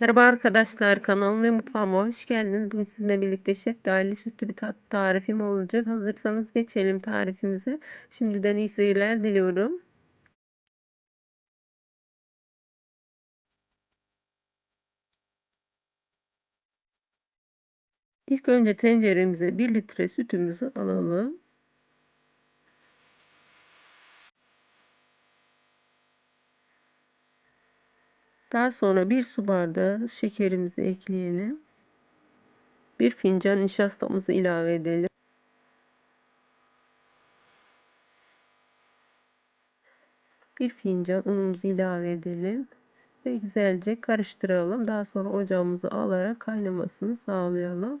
Merhaba arkadaşlar kanalıma ve mutfağıma hoş geldiniz. Bugün sizinle birlikte şeftali sütlü bir tat tarifim olacak. Hazırsanız geçelim tarifimize. Şimdiden iyi seyirler diliyorum. İlk önce tenceremize 1 litre sütümüzü alalım. Daha sonra bir su bardağı şekerimizi ekleyelim. Bir fincan nişastamızı ilave edelim. Bir fincan unumuzu ilave edelim. Ve güzelce karıştıralım. Daha sonra ocağımızı alarak kaynamasını sağlayalım.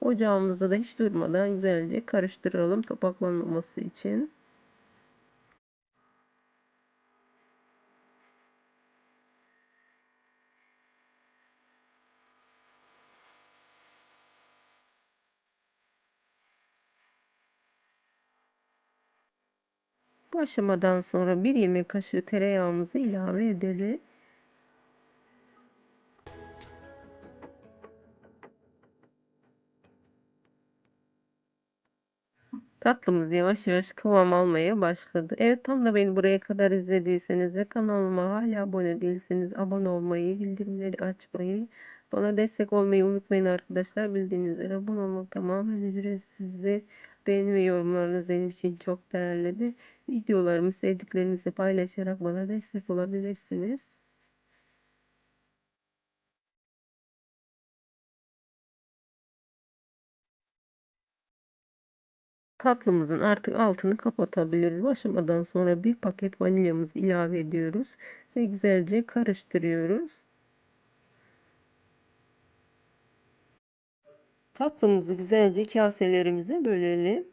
Ocağımızda da hiç durmadan güzelce karıştıralım topaklanmaması için. Bu aşamadan sonra bir yemek kaşığı tereyağımızı ilave edelim. Tatlımız yavaş yavaş kıvam almaya başladı. Evet tam da beni buraya kadar izlediyseniz ve kanalıma hala abone değilseniz abone olmayı, bildirimleri açmayı, bana destek olmayı unutmayın arkadaşlar. Bildiğiniz üzere abone olmak tamamen ücretsizdir. Beğeni ve yorumlarınız benim için çok değerlidir. Videolarımı sevdiklerinizle paylaşarak bana destek olabilirsiniz. Tatlımızın artık altını kapatabiliriz. Bu aşamadan sonra bir paket vanilyamızı ilave ediyoruz ve güzelce karıştırıyoruz. Tatlımızı güzelce kaselerimize bölelim.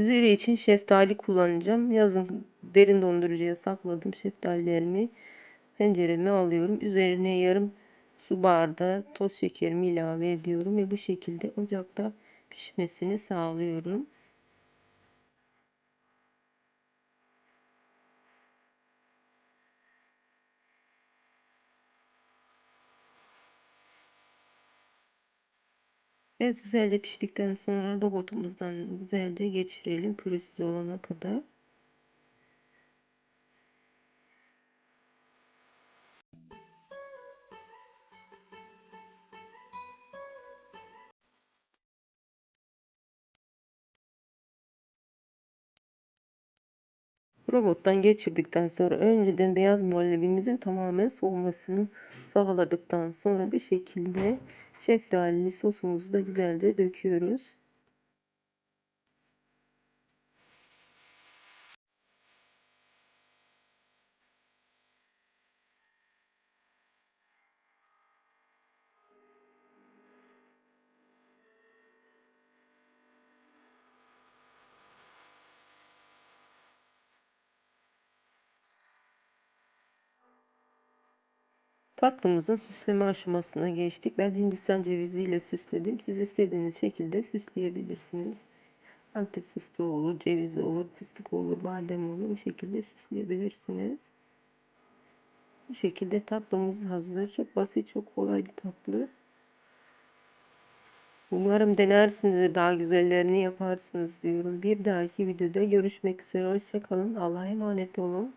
Üzeri için şeftali kullanacağım. Yazın derin dondurucuya sakladım şeftalilerimi. Tencereme alıyorum. Üzerine yarım su bardağı toz şekerimi ilave ediyorum ve bu şekilde ocakta pişmesini sağlıyorum. Evet güzelce piştikten sonra robotumuzdan güzelce geçirelim pürüzsüz olana kadar. Robottan geçirdikten sonra önceden beyaz muhallebimizin tamamen soğumasını sağladıktan sonra bir şekilde şeftalili sosumuzu da güzelce döküyoruz. Tatlımızın süsleme aşamasına geçtik. Ben Hindistan ceviziyle süsledim. Siz istediğiniz şekilde süsleyebilirsiniz. Antep fıstığı olur, ceviz olur, fıstık olur, badem olur. Bu şekilde süsleyebilirsiniz. Bu şekilde tatlımız hazır. Çok basit, çok kolay bir tatlı. Umarım denersiniz daha güzellerini yaparsınız diyorum. Bir dahaki videoda görüşmek üzere. Hoşçakalın. Allah'a emanet olun.